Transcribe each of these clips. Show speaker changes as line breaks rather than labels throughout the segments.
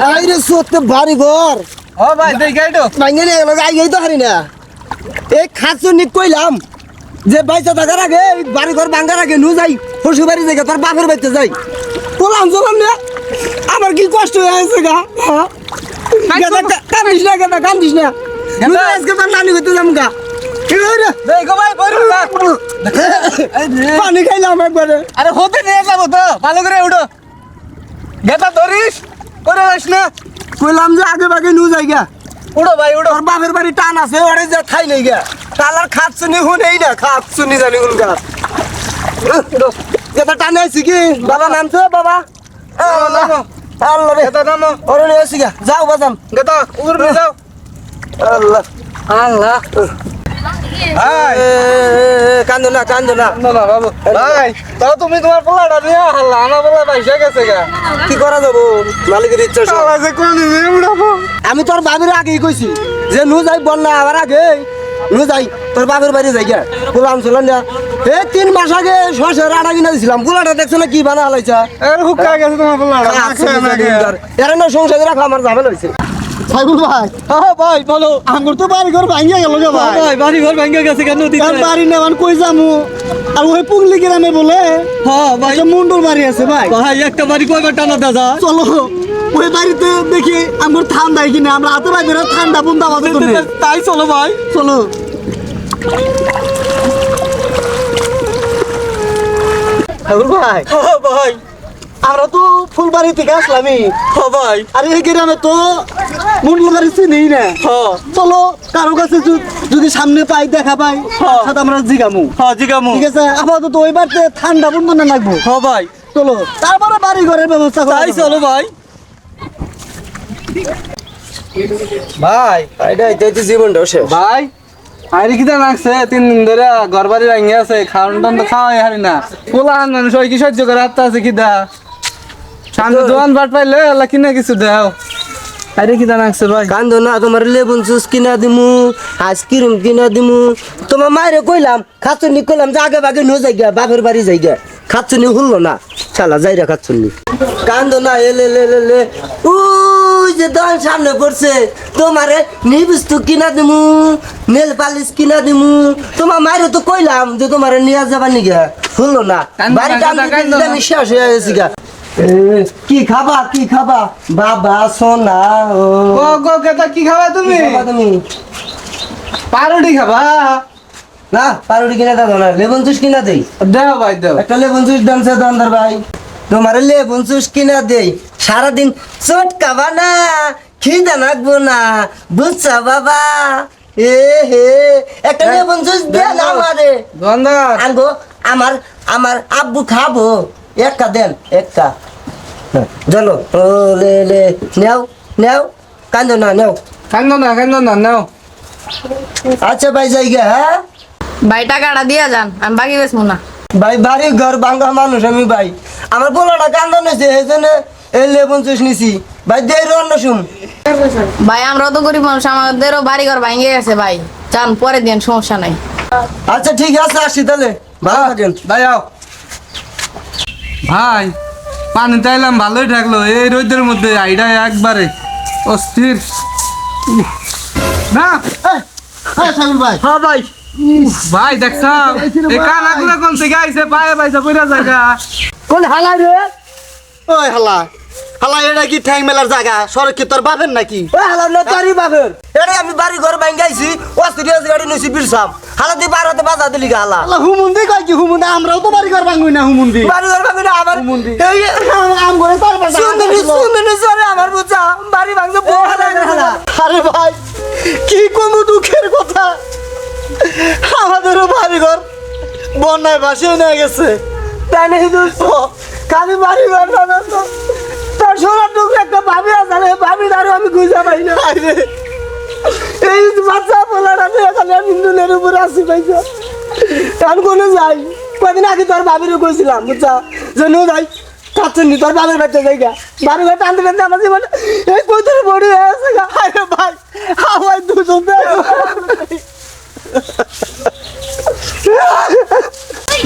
আইরে সত্যি বাড়ি ঘর।
ও ভাই গাইডো
নিয়ে গেল আই তো হারি না। এই নিক কইলাম যে বাইসা থাকার আগে এই বাড়ি ঘর ভাঙ্গার আগে নু যাই শ্বশুর বাড়ি যাই তোর বাপের বাড়িতে যাই। বললাম চলাম না আমার কি কষ্ট হয়ে আছে গা হ্যাঁ? কান্দিস না গেদা কান্দিস না। আজকে তোর নানি যাম গা। পানি খাইলাম একবারে।
আরে হতে নিয়ে যাব তো ভালো করে উঠো। গেতা ধরিস। করে যাস না
কইলাম যে আগে বাগে নু যাই গা।
উঠো ভাই উঠো
তোর বাপের বাড়ি টান আছে ওরে যে খাই নাই গা। তালার খাচ্ছ নি হুন এই না খাচ্ছ নি জানি হুন গা যেটা টানে আছি কি? বাবা নামছে বাবা। আল্লাহ রে।
গেতা নামো
ওরে নিয়ে আসি গা। যাও বাজান।
গেতা উড়ে যাও।
আল্লাহ।
আল্লাহ।
কান্দো না কান্দো না।
বাবু। ভাই তাও তুমি তোমার পোলাটা নিয়ে হাল্লা আমার পোলা পয়সা গেছে গা।
কি করা যাব? মালিকের ইচ্ছা আমি তোর বাবির আগেই কইছি যে নু যাই বন্যা আবার আগে নু যাই তোর বাপের বাড়ি যাই গা বললাম চলেন না। এ তিন মাস আগে শসের আটা কিনা দিছিলাম। গুলাটা দেখছ না কি বানা হালাইছা?
এর হুক্কা গেছে তোমার পোলাটা
এরা না সংসারে রাখা আমার ঝামেলা হয়েছে
সাইবুল ভাই।
হ্যাঁ ভাই বলো
আঙ্গুর তো বাড়ি ঘর গেল গে ভাই।
ভাই বাড়ি ঘর ভেঙে গেছে কেন
আর বাড়ি নেওয়ান কই যামু? আর ওই পুগলি গ্রামে বলে।
হ্যাঁ ভাই।
মুন্ডুর বাড়ি আছে ভাই।
ভাই একটা বাড়ি কয়বার টানা দাদা
চলো ওই বাড়িতে দেখি আঙ্গুর ঠান্ডা কিনে। আমরা হাতে বাইরে ঠান্ডা বুন্দা বাজে
তাই চলো ভাই।
চলো। ভাই।
হ্যাঁ ভাই।
আমরা তো ফুলবাড়ি থেকে আসলামই
ভাই।
আর এই গ্রামে তো মুন্ডুর বাড়ি চিনি না।
হ্যাঁ
চলো কারও কাছে যদি সামনে পাই দেখা পাই
হ্যাঁ।
সাথে আমরা জিগামু।
হ্যাঁ জিগামু।
ঠিক আছে? আপাতত ওই বাড়িতে ঠান্ডা বন্ধ না লাগবো।
হ্যাঁ ভাই।
চলো তারপরে বাড়ি ঘরের ব্যবস্থা করা
তাই চলো ভাই।
ভাই
এটা এটাই জীবনটা শেষ।
ভাই আরে কি লাগছে তিন দিন ধরে ঘর বাড়ি ভাঙিয়ে আছে খাওয়ান টান তো খাওয়াই হারি না। পোলা হান মানুষ ওই কি সহ্য করে? হাত আছে কি দা? সামনে দোকান বাট পাইলে আল্লাহ কিনে কিছু দাও আরে কি লাগছে ভাই?
কান্দো না তোমার লেবুন জুস কিনা দিমু আইসক্রিম কিনা দিমু। তোমার মায়ের কইলাম খাচ্ছনি কইলাম যে আগে বাগে নো যাই গা বাপের বাড়ি যাই গা খাচ্ছনি হুললো না শালা যাইরা খাচ্ছনি কান্দো না এলে লে লে লে উই যে দোকান সামনে পড়ছে তোমারে নিবস্তু কিনা দিমু নেল পালিশ কিনা দিমু। তোমার মায়ের তো কইলাম যে তোমারে নিয়ে যাবা নিগা। হুললো না।
কান্দো না,
বাড়ি
কান্দো।
আমি শেষ হয়ে গেছি গা। কি খাবা কি খাবা? বাবা সোনা ও।
গো কেতা কি খাবা তুমি?
তুমি?
পারুটি খাবা?
না পাউরুটি কিনে দাও না লেবুন জুস কিনা দেই।
দেও ভাই দেও।
একটা লেবুন জুস দামছে দন্দর ভাই। তোমার লেবুন জুস কিনা দেই। সারাদিন চট খাবা না খিদা নাকবো না বুঝছা বাবা? এ হে একটা
হ্যাঁ,
লেবুন জুস দে না আমারে।
দোকানদার
আঙ্গো আমার আমার আব্বু খাব। একটা দেন একটা। হ্যাঁ, চলো ও লে লে নেও নেও কান্দো না নেও।
কান্দো না কান্দো না নাও।
আচ্ছা ভাই জায়গা হ্যাঁ?
ভাই টাকাটা দিয়া যান আমি বাকি বেচবো না।
ভাই বাড়ি ঘর ভাঙ্গা মানুষ আমি ভাই। আমার পোলাটা কান্দন নিয়েছে এই জন্য এই লেবুন চুষ নিছি। ভাই দেই রান্না শুন
ভাই আমরাও তো গরিব মানুষ আমাদেরও বাড়ি ঘর ভাঙে গেছে ভাই। যান পরে দিন সমস্যা নাই।
আচ্ছা ঠিক আছে আসি তাহলে। ভালো থাকেন।
ভাই আও। ভাই পানি চাইলাম ভালোই থাকল এই রোদের মধ্যে আইডা একবারে অস্থির। না
ভাই।
হ্যাঁ ভাই।
ভাই দেখছাম এই কানাগুলো কোন থেকে আইছে? পায়ে পাইছে কইরা জায়গা।
কোন হালা রে?
ওই হালা হালা এটা কি ঠ্যাং মেলার জায়গা? সড়ক কি তোর বাপের নাকি?
ওই হালা না তোরই বাপের। এরে আমি বাড়ি ঘর ভাঙ্গাইছি অস্ত্রী আছে গাড়ি নিছি বিরসাম হালা দিয়ে বারোতে বাজা দিলি হালা।
হালা হুমুন্দি কয় কি হুমুন্দি আমরাও তো বাড়ি ঘর ভাঙবই না হুমুন্দি
বাড়ি ঘর ভাঙি না আবার
হুমুন্দি।
এই
আম করে তার পাশে
সুন্দরী সুন্দরী সরে আমার বুঝা বাড়ি ভাঙছে বউ হালা হালা
আরে ভাই কি কোনো দুঃখের কথা? আমাদেরও বাড়ি ঘর বন্যায় ভাসিয়ে নিয়ে গেছে।
তাই নাকি দোস্ত? খালি বাড়ি ঘর না তো তোর সোনার টুকরো একটা ভাবি আছে ভাবি আরও আমি খুঁজে পাই না। এই বাচ্চা বলার আমি এখানে উপরে আসি পাইছো এখন কোনো যাই। কদিন আগে তোর ভাবিরও কইছিলাম, বুঝছা? যে, নো যাই নি, তোর বাবার বাচ্চা যাই গা বাড়ি ঘর টানতে টানতে আমার এই কইতে বড়ি হয়ে আছে
আরে ভাই আমার দুজন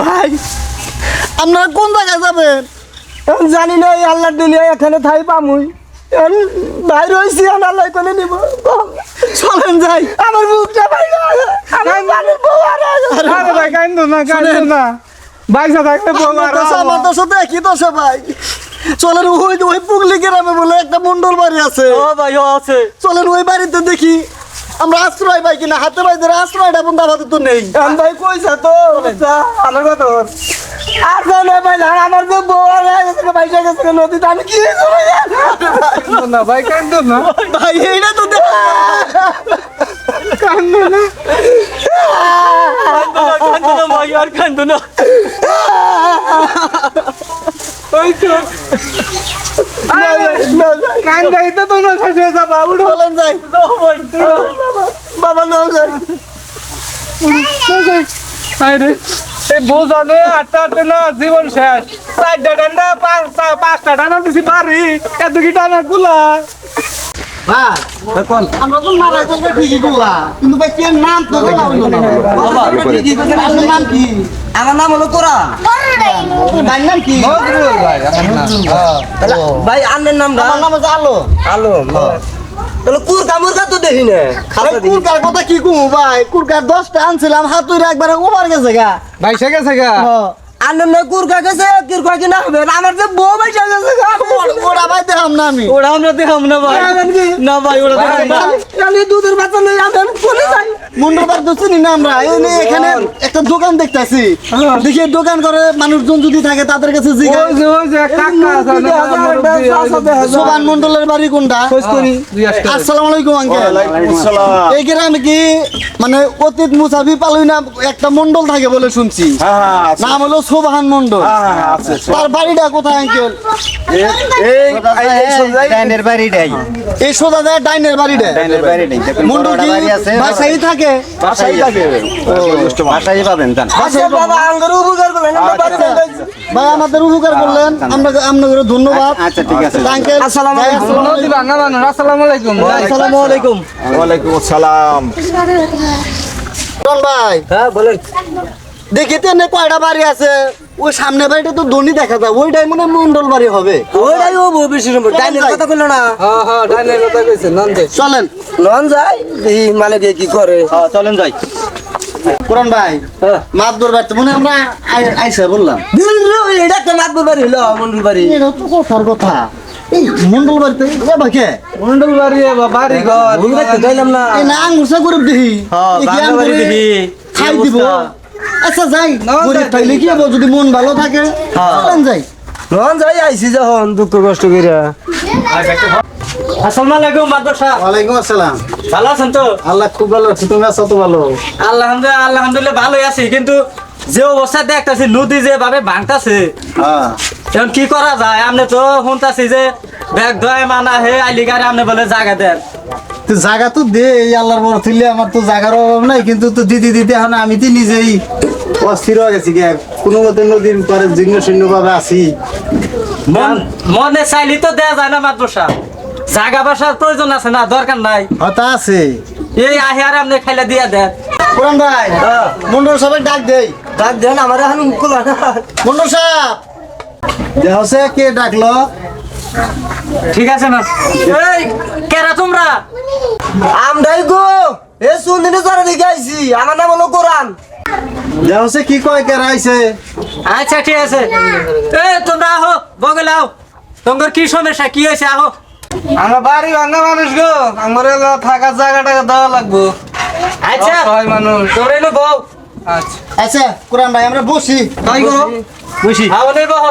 ভাই, আপনারা কোন জায়গায় যাবেন?
এখন জানি না এই আল্লাহর দুনিয়া এখানে থাই পামুই এখন বাইরে হয়েছি আমার লাই কোনে নিব?
চলেন যাই।
আমার মুখটা বাইরে আমার মানুষ বউ আর
আরে ভাই কান্দো না কান্দো না। বাইসা থাকতে বউ আর
আমার তো সাথে একই দশা ভাই। চলেন ওই ওই পুগলি গ্রামে বলে একটা মন্ডল বাড়ি আছে।
ও ভাই ও আছে।
চলেন ওই বাড়িতে দেখি। আমরা আশ্রয় পাই কিনা হাতে পাই ধরে আশ্রয়টা বন্ধু আমাদের তো নেই
ভাই কইছা তো? আমার কথা আর তো ভাই আমার তো বউ আর গেছে নদীতে আমি কি করব জানো?
কান্দো না ভাই কান্দো না।
ভাই এইটা তো দেখ
কান্দো না। ওই তো। কান্দাই তো তোমরা শেষ হয়ে যাবা
যাই।
বাবা যাই।
আরে এই বোঝানে আটটা আটটা না জীবন শেষ। চারটা ডান্ডা পাঁচটা পাঁচটা ডান্ডা দিছি বাড়ি। এত কি টানা গুলা?
ভাই আমরা নাম তো জানা হইল না? আপনার নাম কি?
আমার নাম হলো
নজরুল ভাই
আন্নের নাম
আমার নাম হচ্ছে আলো।
আলো। তাহলে কুরকা মুরকা তো দেখি না।
ভাই কুরকার কথা কি কমু ভাই? কুরকার দশটা আনছিলাম হাতুরে একবারে ওভার গেছে গা।
ভাই সে গেছে গা?
কুরকা গেছে কিরকা কি না হবে? আমার যে বউ বাইসা গেছে
ওরা ভাই দেখাম না আমি।
ওরা আমরা দেখাম না ভাই। না ভাই ওরা দেখাম না। খালি দুধের বাচ্চা নেই আমরা কোনে যাই
মন্ডলবার তো চিনি না আমরা। এখানে একটা দোকান দেখতেছি। দেখি দোকান করে মানুষজন যদি থাকে তাদের কাছে সোবান মন্ডলের বাড়ি কোনটা? আসসালামু আলাইকুম আঙ্কেল এই গ্রামে কি মানে অতীত মুসাফি পালুই না একটা মন্ডল থাকে বলে শুনছি। নাম হলো সোবাহান মন্ডল তার বাড়িটা কোথায় আঙ্কেল?
ডাইনের বাড়িটাই।
এই সোজা যায় ডাইনের বাড়িটা।
ডাইনের বাড়িটাই।
মন্ডল কি বাসাই থাকে?
বাসাই থাকে। বাসাই পাবেন জান।
আচ্ছা বাবা আঙ্গুর উপকার করলেন আমরা বাচ্চা লইছি।
ভাই আমাদের উপকার করলেন। আমরা আপনাদের ধন্যবাদ।
আচ্ছা ঠিক আছে।
আঙ্কেল
আসসালামু আলাইকুম।
আসসালামু
আলাইকুম।
আসসালামু আলাইকুম।
ওয়ালাইকুম আসসালাম।
ভাই।
হ্যাঁ বলেন।
দেখি তো এনে কয়টা বাড়ি আছে? ওই সামনে বাড়িটা তো ধনী দেখা যায় ওইটাই মনে মন্ডল বাড়ি হবে।
ওরাই ও বেশি নম্বর ডাইনের কথা কইলো না?
হ্যাঁ হ্যাঁ ডাইনের কথা কইছে নন্দে
চলেন।
নন যাই এই মালিকে কি করে?
চলেন যাই।
কোরআন ভাই মাছ ধরবার তো মনে আমরা আইসা বললাম।
এটা একটা মাতবর বাড়ি হলো মন্ডল বাড়ি।
এটা তো কথার কথা। এই মন্ডল বাড়িতে যাবা কে?
মন্ডল বাড়ি বাড়ি ঘর
ভুল রাখতে না।
এই না আঙ্গুসা দেখি কি আঙ্গুরে খাই দিব? আচ্ছা যাই। গরিব থাকলে কি হব? যদি মন ভালো থাকে চলেন যাই।
নন যাই আইছি যখন দুঃখ কষ্ট কইরা। আসসালামু আলাইকুম মাদর সাহেব
ওয়ালাইকুম আসসালাম।
ভালো আছেন তো?
আল্লাহ খুব ভালো আছে তুমি আছো তো ভালো?
আলহামদুলিল্লাহ আলহামদুলিল্লাহ ভালোই আছি কিন্তু যে অবস্থা দেখতাছি নদী যে ভাবে ভাঙতাছে
হ্যাঁ।
এখন কি করা যায়? আপনি তো শুনতাছি যে ব্যাগ ধয় মানা হে আইলি গাড়ি আপনি বলে জায়গা দেন।
জায়গা তো দে এই আল্লাহর বড় তুললে আমার তো জায়গার অভাব নাই কিন্তু তো দিদি দিতে এখন আমি তো নিজেই অস্থির হয়ে গেছি গে। কোনো মতে নদীর পরে জীর্ণ শূন্য ভাবে আছি।
মন মনে চাইলি তো দেয়া যায় না মাদ্রাসা জায়গা বাসার প্রয়োজন আছে না দরকার নাই।
হতা আছে।
এই আহে আর আপনি খাইলে দিয়া দেন।
কোরআন ভাই মন্ডল সবাই ডাক দেই।
ডাক দেন আমার এখন না।
মন্ডল সাহেব দেহসে কে ডাকলো?
ঠিক আছে না? এই কেরা তোমরা? আমরাই গো। এ সুন্দিনে জরা দিকে আইছি আমার নাম হলো কোরআন।
দেহসে কি কয় কে রাইছে
আচ্ছা ঠিক আছে। এ তোমরা আহো বগলে আও তোমার কি সমস্যা? কি হয়েছে? আহো।
আমরা বাড়ি ভাঙা মানুষ গো। আমার থাকার জায়গাটা দেওয়া লাগবো।
আচ্ছা
হয় মানুষ।
তোমরা এলো বউ।
আচ্ছা।
আচ্ছা কোরআন ভাই আমরা বসি।
তাই করো
বুঝি
হ্যাঁ বলে বহ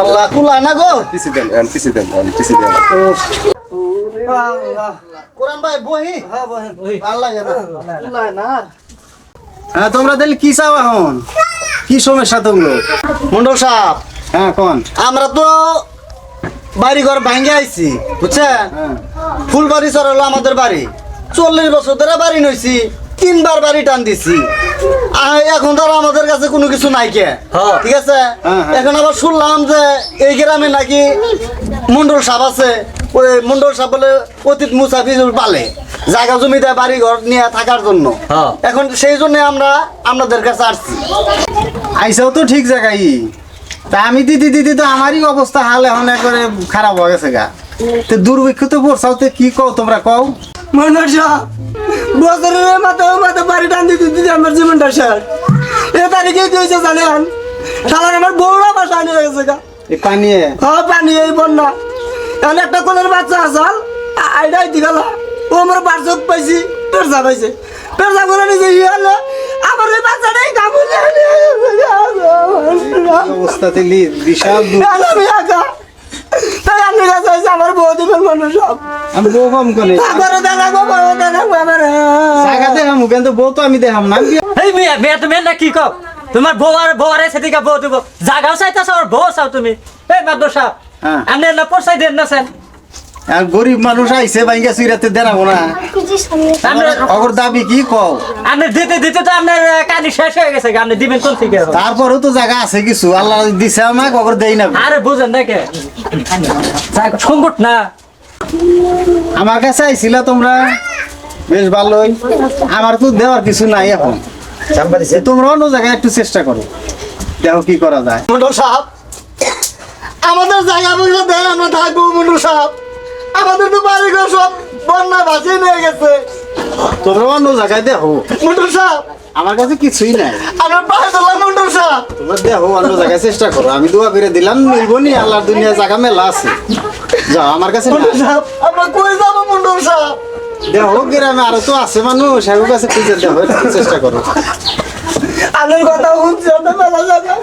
আল্লাহ। কুলা না গো?
পিসি দেন পিসি দেন পিসি দেন।
কোরআন ভাই বহি? ভালো লাগে না কুলায় না হ্যাঁ তোমরা দিলে কি চাও এখন? কি সমস্যা তোমরা মন্ডল সাহেব। হ্যাঁ কোন? আমরা তো বাড়ি ঘর ভাঙ্গে আইছি বুঝছেন? ফুলবাড়ি চর হলো আমাদের বাড়ি। চল্লিশ বছর ধরে বাড়ি নইছি। তিনবার বাড়ি টান দিছি। এখন ধর আমাদের কাছে কোনো কিছু নাই কে?
হ্যাঁ।
ঠিক আছে? এখন আবার শুনলাম যে এই গ্রামে নাকি মন্ডল সাপ আছে। ওই মন্ডল সাপ বলে অতীত মুসাফির পালে। জায়গা জমি দেয় বাড়ি ঘর নিয়ে থাকার জন্য।
হ্যাঁ।
এখন সেই জন্য আমরা আপনাদের কাছে আসছি। আইসাও তো ঠিক জায়গায়।
তা আমি দিদি দিদি তো আমারই অবস্থা হাল এখন একবারে খারাপ হয়ে গেছে গা। তো দুর্ভিক্ষ তো পড়ছাও তো কি কও তোমরা কও?
মনসা বছরের মাথা মাথা বাড়ি টান দিতে দিতে আমার জীবনটা শেষ। এ তারিখে কি হয়েছে জানেন? শালার আমার বউরা বাসা নিয়ে গেছে গা।
এই পানিয়ে
হ্যাঁ পানি এই বন্যা। এখন একটা কোলের বাচ্চা আসাল আইডাই দিগালা ও আমার বার্ষক পাইছি পেরজা পাইছে। পেরজা করে নিজে ইয়ে হলো আমার ওই বাচ্চাটাই কামড়ে
অবস্থা তেলি বিশাল।
আমি একা। তাই আপনি কাছে হয়েছে আমার বউ দিবেন মানুষ সব।
আমি বউ কম করে।
তারপরে দেখাবো বউ দেখাবো আমার।
জায়গা দেখাম কিন্তু বউ তো আমি দেখাম না।
এই মেয়ে মেয়ে তুমি না কি কও? তোমার বউ আর বউ আরে সেদিকে বউ দিব। জাগাও চাইতেছ আর বউ চাও তুমি। এই মাদ্র সাহেব
হ্যাঁ।
আপনি না পোষাই দেন না স্যার।
আর গরিব মানুষ আইছে বাইঙ্গা সুইরাতে দেখাবো না। অগর দাবি কি কও?
আপনি দিতে দিতে তো আপনার কানি শেষ হয়ে গেছে আপনি দিবেন কোন থেকে?
তারপরেও তো জায়গা আছে কিছু আল্লাহ দিছে আমাকে অগর দেই না।
আরে বুঝেন না কে সংকট না।
আমার কাছে আইছিলা তোমরা বেশ ভালোই। আমার তো দেওয়ার কিছু নাই এখন। তোমরা অন্য জায়গায় একটু চেষ্টা করো। দেখো কি করা যায়।
মন্ডল সাহেব আমাদের জায়গা পয়সা দেন আমরা থাকব মন্ডল সাহেব। আমাদের তো বাড়ি ঘর সব বন্যা ভাসিয়ে নিয়ে গেছে।
তোমরা অন্য জায়গায় দেখো।
মন্ডল সাহেব
আমার কাছে কিছুই নাই।
আমার পায়ে তোলা মন্ডল সাহেব
তোমরা দেখো অন্য জায়গায় চেষ্টা করো। আমি দোয়া করে দিলাম মিলবো নি আল্লাহর দুনিয়া জায়গা মেলা আছে। যাও আমার কাছে নাই।
মন্ডল সাহেব আমরা কই যাব মন্ডল সাহেব
দেখো গ্রামে আরও তো আছে মানুষ এর কাছে খুঁজে দেখো চেষ্টা করো।
আপনার কথা শুনছি আপনার মেলা জায়গা।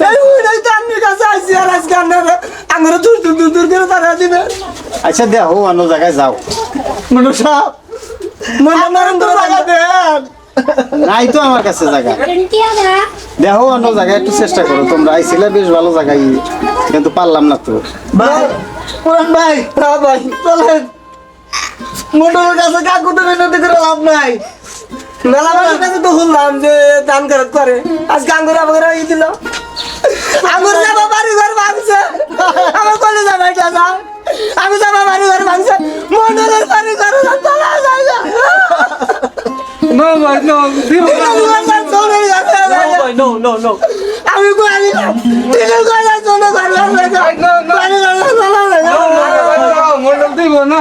তো?
এই উইলাই তো আপনার কাছে আর আজকে আপনারা আমরা দূর দূর দূর দূর করে তারা দিবে।
আচ্ছা দেখো অন্য জায়গায় যাও।
জায়গা দেন।
নাই তো আমার কাছে জায়গা। দেখো অন্য জায়গায় একটু চেষ্টা করো। তোমরা আইছিলে বেশ ভালো জায়গায়, কিন্তু পারলাম না তো।
ভাই, পুরান ভাই ভাই, চলেন। কাছে কাকুতে মিনতি করে লাভ নাই। মেলা কাছে তো শুনলাম যে আজকে যাব বাড়ি ঘর ভাঙছে, আমার কলে যাবে মোটরের বাড়ি ঘর চলা যায়
No, no, no. No,
no, no.
No no no
আমি কই দিলাম তিনের কয়লা চলে ঘর ঘর চলা না
মন্ডল দিব না